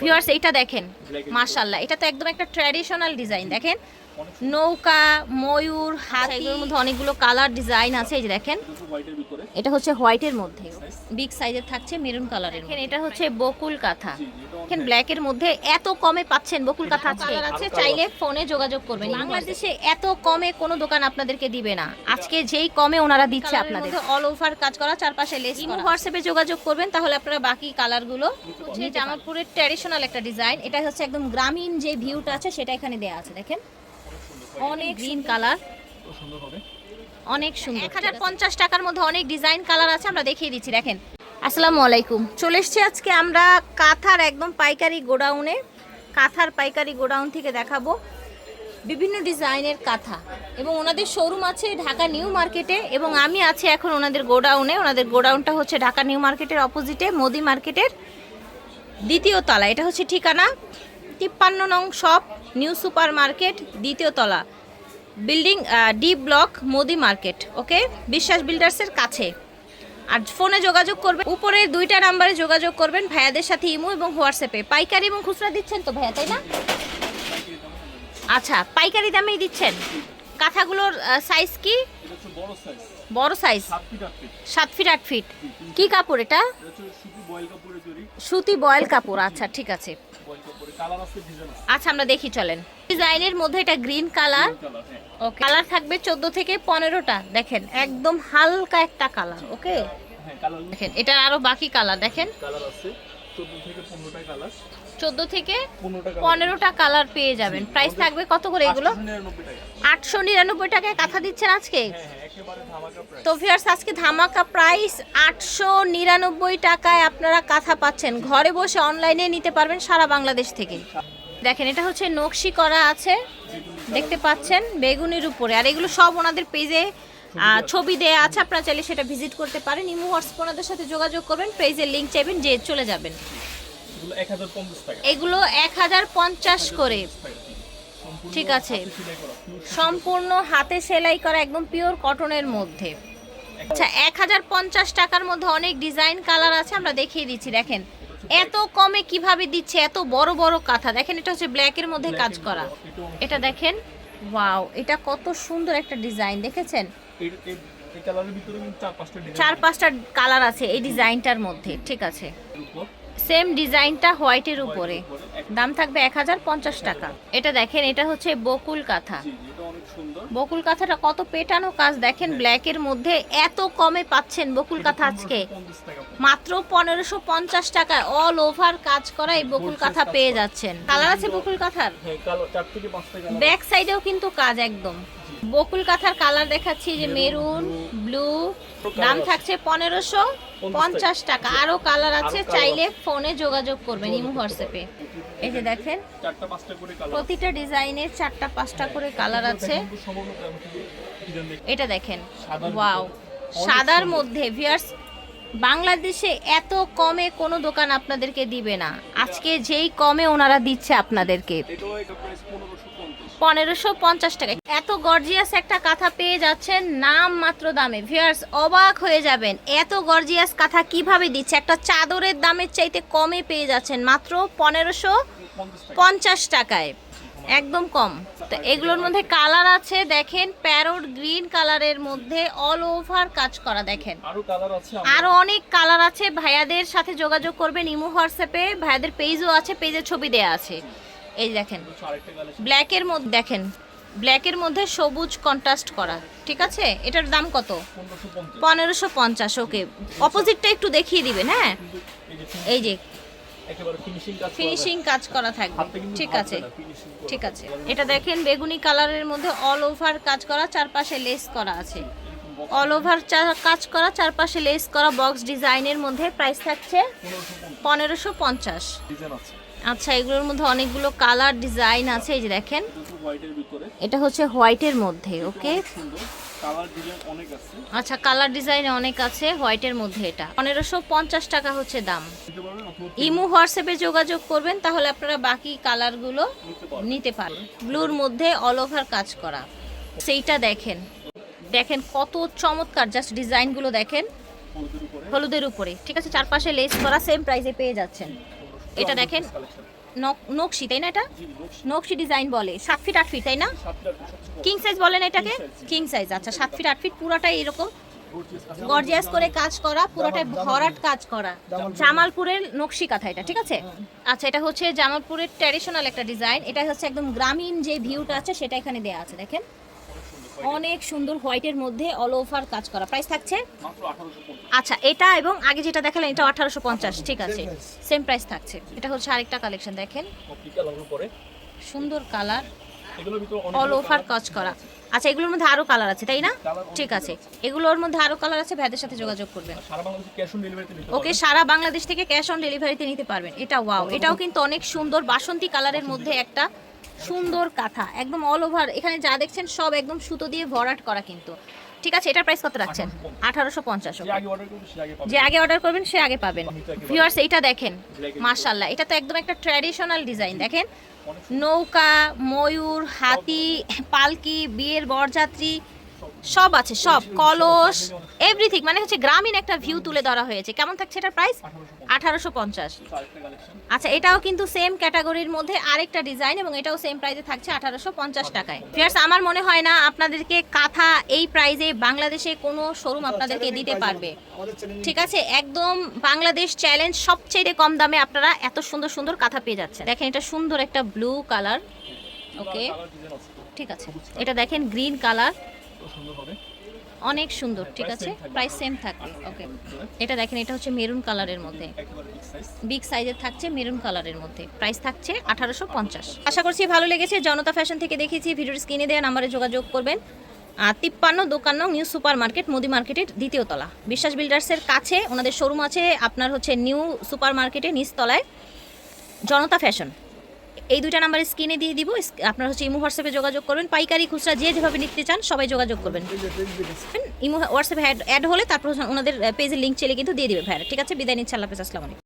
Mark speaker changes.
Speaker 1: Viewers এইটা দেখেন মাশাল্লাহ এটা তো একদম একটা ট্র্যাডিশনাল ডিজাইন দেখেন? নৌকা ময়ূর হাত। এগুলোর মধ্যে অনেকগুলো কালার ডিজাইন আছে এই যে দেখেন। এটা হচ্ছে হোয়াইটের মধ্যে। বিগ সাইজের থাকছে মেরুন কালারের এখানে এটা হচ্ছে বকুল কাঁথা। এখানে ব্ল্যাকের মধ্যে এত কমে পাচ্ছেন বকুল কাঁথা কালার আছে চাইলে ফোনে যোগাযোগ করবেন। বাংলাদেশে এত কমে কোনো দোকান আপনাদেরকে দিবে না। আজকে যেই কমে ওনারা দিচ্ছে আপনাদের। অল ওভার কাজ করা চারপাশে লেস ইমো হোয়াটসঅ্যাপে যোগাযোগ করবেন তাহলে আপনারা বাকি কালারগুলো হচ্ছে জামালপুরের ট্র্যাডিশনাল একটা ডিজাইন এটা হচ্ছে একদম গ্রামীণ যে ভিউটা আছে সেটা এখানে দেওয়া আছে দেখেন। অনেক গ্রিন কালার
Speaker 2: সুন্দর। হবে
Speaker 1: অনেক সুন্দর। এক হাজার পঞ্চাশ টাকার মধ্যে অনেক ডিজাইন কালার আছে আমরা দেখিয়ে দিচ্ছি দেখেন। আসসালামু আলাইকুম। চলে এসছি আজকে আমরা কাঁথার একদম পাইকারি গোডাউনে কাঁথার পাইকারি গোডাউন থেকে দেখাবো বিভিন্ন ডিজাইনের কাঁথা। এবং ওনাদের শোরুম আছে ঢাকা নিউ মার্কেটে এবং আমি আছি এখন ওনাদের গোডাউনে। ওনাদের গোডাউনটা হচ্ছে ঢাকা নিউ মার্কেটের অপোজিটে মোদি মার্কেটের দ্বিতীয় তলা। এটা হচ্ছে ঠিকানা তিপ্পান্ন নং শপ নিউ সুপার মার্কেট, দ্বিতীয় তলা। Building D block, Modi market, okay? Biswas বিল্ডার্সের কাছে। আর ফোনে যোগাযোগ করবেন, উপরে দুইটা নাম্বারে যোগাযোগ করবেন ভাইয়াদের সাথে ইমো এবং হোয়াটসঅ্যাপে। পাইকারি এবং খুচরা দিচ্ছেন তো ভাইয়া, তাই না? আচ্ছা পাইকারি দামেই দিচ্ছেন। কাঁথাগুলোর সাইজ কি?
Speaker 2: বড় সাইজ সাত ফিট আট ফিট
Speaker 1: কি কাপড় এটা? সুতি বয়েল কাপড় আচ্ছা ঠিক আছে। আচ্ছা আমরা দেখি চলেন। ডিজাইনের মধ্যে এটা গ্রিন কালার ওকে কালার থাকবে চোদ্দ থেকে পনেরোটা। দেখেন একদম হালকা একটা কালার ওকে
Speaker 2: হ্যাঁ কালার
Speaker 1: দেখেন এটা আরও বাকি কালার দেখেন।
Speaker 2: কালার আছে থেকে কালার
Speaker 1: চোদ্দ থেকে
Speaker 2: পনেরোটা কালার
Speaker 1: পেয়ে যাবেন। প্রাইস থাকবে কত করে এগুলো? আটশো নিরানব্বই টাকায় কাঁথা দিচ্ছেন আজকে?
Speaker 2: হ্যাঁ হ্যাঁ
Speaker 1: তো ভিউয়ার্স আজকে ধামাকা প্রাইস আটশো নিরানব্বই টাকায় আপনারা কাঁথা পাচ্ছেন। ঘরে বসে অনলাইনে নিতে পারবেন সারা বাংলাদেশ থেকে। দেখেন এটা হচ্ছে নকশি করা আছে। দেখতে পাচ্ছেন বেগুনির উপরে। আর এগুলো সব ওনাদের পেজে ছবি দেয়া আছে। আপনারা চাইলে সেটা ভিজিট করতে পারেন। ইমো হোয়াটসঅ্যাপ ওনাদের সাথে যোগাযোগ করবেন। পেজের লিঙ্ক চাইবেন যে চলে যাবেন।
Speaker 2: এগুলো এক হাজার পঞ্চাশ
Speaker 1: করে। ঠিক আছে। সম্পূর্ণ হাতে সেলাই করা একদম পিওর কটনের মধ্যে। আচ্ছা এক হাজার পঞ্চাশ টাকার মধ্যে অনেক ডিজাইন কালার আছে আমরা দেখিয়ে দিচ্ছি দেখেন। এত কমে কীভাবে দিচ্ছে এত বড় বড় কাঁথা। দেখেন এটা হচ্ছে ব্ল্যাকের মধ্যে কাজ করা। এটা দেখেন ওয়াও এটা কত সুন্দর একটা ডিজাইন দেখেছেন?
Speaker 2: চার পাঁচটা
Speaker 1: কালার আছে। এই ডিজাইনটার মধ্যে ঠিক আছে। সেম ডিজাইনটা হোয়াইটের উপরে। দাম থাকবে এক হাজার পঞ্চাশ টাকা। এটা দেখেন, এটা হচ্ছে বকুল কাঁথা। বকুল কাঁথাটা কত পেটানো কাজ। দেখেন, ব্ল্যাকের মধ্যে এত কমে পাচ্ছেন বকুল কাঁথা আজকে। মাত্র পনেরোশো পঞ্চাশ টাকায় অল ওভার কাজ করা এই বকুল কাঁথা পেয়ে যাচ্ছেন। কালার আছে বকুল কাঁথার? ব্যাক সাইডেও কিন্তু কাজ একদম। বকুল কাঁথার কালার দেখাচ্ছি যে মেরুন, ব্লু। দাম থাকছে পনেরোশো। পঞ্চাশ টাকা। আরও কালার আছে চাইলে ফোনে যোগাযোগ করবেন ইমো হোয়াটসঅ্যাপে। এই যে দেখেন প্রতিটা ডিজাইনের চারটা পাঁচটা করে কালার আছে। এটা দেখেন
Speaker 2: সাদার
Speaker 1: ওয়াও সাদার মধ্যে ভিউয়ার্স বাংলাদেশে এত কমে কোনো দোকান আপনাদেরকে দিবে না। আজকে যেই কমে ওনারা দিচ্ছে আপনাদেরকে।
Speaker 2: পনেরোশো পঞ্চাশ
Speaker 1: পনেরোশো পঞ্চাশ টাকা এত গর্জিয়াস একটা কাঁথা পেয়ে যাচ্ছেন নাম মাত্র দামে। ভিউয়ার্স অবাক হয়ে যাবেন এত গর্জিয়াস কাঁথা কীভাবে দিচ্ছে? একটা চাদরের দামের চাইতে কমে পেয়ে যাচ্ছেন মাত্র পনেরোশো
Speaker 2: পঞ্চাশ
Speaker 1: টাকায়। একদম কম। তো এগুলোর মধ্যে কালার আছে দেখেন প্যারোট গ্রিন কালারের মধ্যে অল ওভার কাজ করা দেখেন।
Speaker 2: আরও
Speaker 1: আরও অনেক কালার আছে। ভাইয়াদের সাথে যোগাযোগ করবেন ইমো হোয়াটসঅ্যাপে। ভাইয়াদের পেজও আছে পেজের ছবি দেয়া আছে। এই দেখেন। ব্ল্যাকের মধ্যে দেখেন ব্ল্যাকের মধ্যে সবুজ কন্ট্রাস্ট করা ঠিক আছে? এটার দাম কত?
Speaker 2: পনেরোশো পঞ্চাশ।
Speaker 1: ওকে অপোজিটটা একটু দেখিয়ে দিবেন হ্যাঁ
Speaker 2: এই যে ফিনিশিং কাজ করা
Speaker 1: থাকবে। ঠিক আছে। ঠিক আছে। এটা দেখেন বেগুনি কালারের মধ্যে অল ওভার কাজ করা চারপাশে লেস করা আছে। অল ওভার কাজ করা চারপাশে লেস করা বক্স ডিজাইনের মধ্যে প্রাইস থাকছে
Speaker 2: পনেরোশো পঞ্চাশ।
Speaker 1: আচ্ছা এগুলোর মধ্যে অনেকগুলো কালার ডিজাইন আছে এই যে দেখেন। এটা হচ্ছে হোয়াইটের মধ্যে ওকে আচ্ছা কালার ডিজাইন অনেক আছে হোয়াইটের মধ্যে এটা। পনেরোশো পঞ্চাশ টাকা হচ্ছে দাম। ইমো হোয়াটসঅ্যাপে যোগাযোগ করবেন তাহলে আপনারা বাকি কালারগুলো
Speaker 2: নিতে
Speaker 1: পারেন ব্লুর মধ্যে অল ওভার কাজ করা। সেইটা দেখেন। দেখেন কত চমৎকার জাস্ট ডিজাইনগুলো দেখেন।
Speaker 2: হলুদের উপরে।
Speaker 1: হলুদের উপরে। ঠিক আছে চারপাশে লেস করা সেম প্রাইসে পেয়ে যাচ্ছেন। এটা দেখেন নক- নকশি তাই না এটা?
Speaker 2: নকশি।
Speaker 1: ডিজাইন বলে সাত ফিট আট ফিট তাই না? কিং সাইজ বলেন এটাকে? কিং সাইজ আচ্ছা সাত ফিট আট ফিট পুরোটাই এরকম।
Speaker 2: গর্জিয়াস
Speaker 1: করে কাজ করা পুরোটাই ভরাট কাজ করা। জামালপুরের নকশি কাঁথা এটা ঠিক আছে? আচ্ছা এটা হচ্ছে জামালপুরের ট্র্যাডিশনাল একটা ডিজাইন এটা হচ্ছে একদম গ্রামীণ যে ভিউটা আছে সেটা এখানে দেয়া আছে দেখেন। অনেক সুন্দর হোয়াইটের মধ্যে অল ওভার কাজ করা। প্রাইস থাকছে? আচ্ছা এটা এবং আগে যেটা দেখালেন এটা আঠারোশো পঞ্চাশ ঠিক আছে। সেম প্রাইস থাকছে। এটা হচ্ছে আরেকটা কালেকশন দেখেন। সুন্দর কালার অল ওভার কাজ করা। আচ্ছা এগুলোর মধ্যে আরও কালার আছে তাই না? ঠিক আছে। এগুলোর মধ্যে আরও কালার আছে ভাইদের সাথে যোগাযোগ করবেন।
Speaker 2: সারা বাংলাদেশে ক্যাশ অন ডেলিভারিতে নিতে
Speaker 1: ওকে সারা বাংলাদেশ থেকে ক্যাশ অন ডেলিভারিতে নিতে পারবেন। এটা ওয়াও এটাও কিন্তু অনেক সুন্দর বাসন্তী কালারের মধ্যে একটা সুন্দর কাঁথা একদম অল ওভার এখানে যা দেখছেন সব একদম সুতো দিয়ে ভরাট করা কিন্তু। ঠিক আছে এটার প্রাইস কত রাখছেন? আঠারোশো পঞ্চাশ
Speaker 2: যে আগে অর্ডার
Speaker 1: করবেন সে আগে পাবেন। ভিউয়ার্স এইটা দেখেন মার্শাল্লাহ এটা তো একদম একটা ট্র্যাডিশনাল ডিজাইন দেখেন। নৌকা ময়ূর হাতি পালকি বিয়ের বরযাত্রী সব আছে, সব। কলস এভরিথিং মানে হচ্ছে গ্রামীণ একটা ভিউ তুলে ধরা হয়েছে। কেমন থাকছে এটার প্রাইস আঠারোশো পঞ্চাশ। আচ্ছা এটাও কিন্তু সেম ক্যাটাগরির মধ্যে আরেকটা ডিজাইন এবং এটাও সেম প্রাইসে থাকছে আঠারোশো পঞ্চাশ টাকায়। ফিয়ার্স আমার মনে হয় না আপনাদেরকে কাঁথা এই প্রাইজে বাংলাদেশে কোনো শোরুম আপনাদেরকে দিতে পারবে। ঠিক আছে? একদম বাংলাদেশ চ্যালেঞ্জ সবচেয়ে কম দামে আপনারা এত সুন্দর সুন্দর কাঁথা পেয়ে যাচ্ছেন। দেখেন, এটা সুন্দর একটা ব্লু কালার ওকে ঠিক আছে। এটা দেখেন গ্রিন কালার অনেক সুন্দর ঠিক আছে? প্রাইস সেম থাকবে। ওকে এটা দেখেন এটা হচ্ছে মেরুন কালারের মধ্যে।
Speaker 2: বিগ
Speaker 1: সাইজের থাকছে মেরুন কালারের মধ্যে। প্রাইস থাকছে আঠারোশো পঞ্চাশ। আশা করছি ভালো লেগেছে। জনতা ফ্যাশন থেকে দেখেছি ভিডিওর স্ক্রিনে দেওয়া নাম্বারে যোগাযোগ করবেন। আর তিপ্পান্ন দোকান্ন নিউ সুপার মার্কেট মোদি মার্কেটের দ্বিতীয় তলা। বিশ্বাস বিল্ডার্সের কাছে ওনাদের শোরুম আছে আপনার হচ্ছে নিউ সুপার মার্কেটে নিচতলায়। জনতা ফ্যাশন। এই দুটা নাম্বারে স্ক্রিনে দিয়ে দিব। আপনারা হচ্ছে ইমো হোয়াটসঅ্যাপে যোগাযোগ করবেন। পাইকারি খুচরা যে যেভাবে নিতে চান সবাই যোগাযোগ করবেন। ইমো হোয়াটসঅ্যাপে অ্যাড হলে তারপর ওনাদের পেজের লিঙ্ক চলে কিন্তু দিয়ে দিবে ভাইরা ঠিক আছে? বিদায় নিচ্ছে আল্লাহ হাফেজ আসসালামু আলাইকুম।